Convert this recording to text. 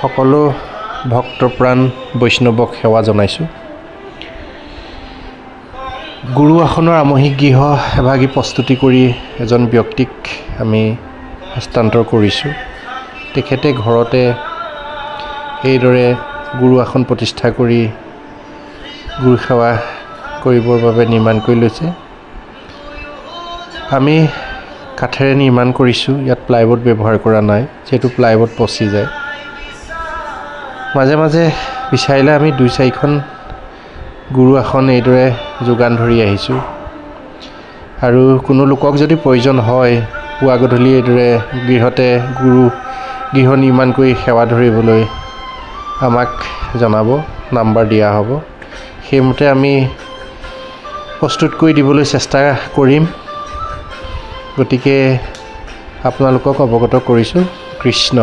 সকলো ভক্তপ্ৰাণ বৈষ্ণৱক সেৱা জনাইছোঁ। গুৰু আসনৰ আমহিক গৃহ এভাগি প্ৰস্তুতি কৰি এজন ব্যক্তিক আমি হস্তান্তৰ কৰিছোঁ। তেখেতে ঘৰতে এইদৰে গুৰু আসন প্ৰতিষ্ঠা কৰি গুৰু সেৱা কৰিবৰ বাবে নিৰ্মাণ কৰি লৈছে। আমি কাঠেৰে নিৰ্মাণ কৰিছোঁ, ইয়াত প্লাইবৰ্ড ব্যৱহাৰ কৰা নাই, যিহেতু প্লাইবৰ্ড পচি যায়। মাজে মাজে বিচাৰিলে আমি দুই চাৰিখন গুৰু আসন এইদৰে যোগান ধৰি আহিছোঁ। আৰু কোনো লোকক যদি প্ৰয়োজন হয় পুৱা গধূলি এইদৰে গৃহতে গুৰু গৃহ নিৰ্মাণ কৰি সেৱা ধৰিবলৈ আমাক জনাব, নাম্বাৰ দিয়া হ'ব। সেইমতে আমি প্ৰস্তুত কৰি দিবলৈ চেষ্টা কৰিম। গতিকে আপোনালোকক অৱগত কৰিছোঁ। কৃষ্ণ।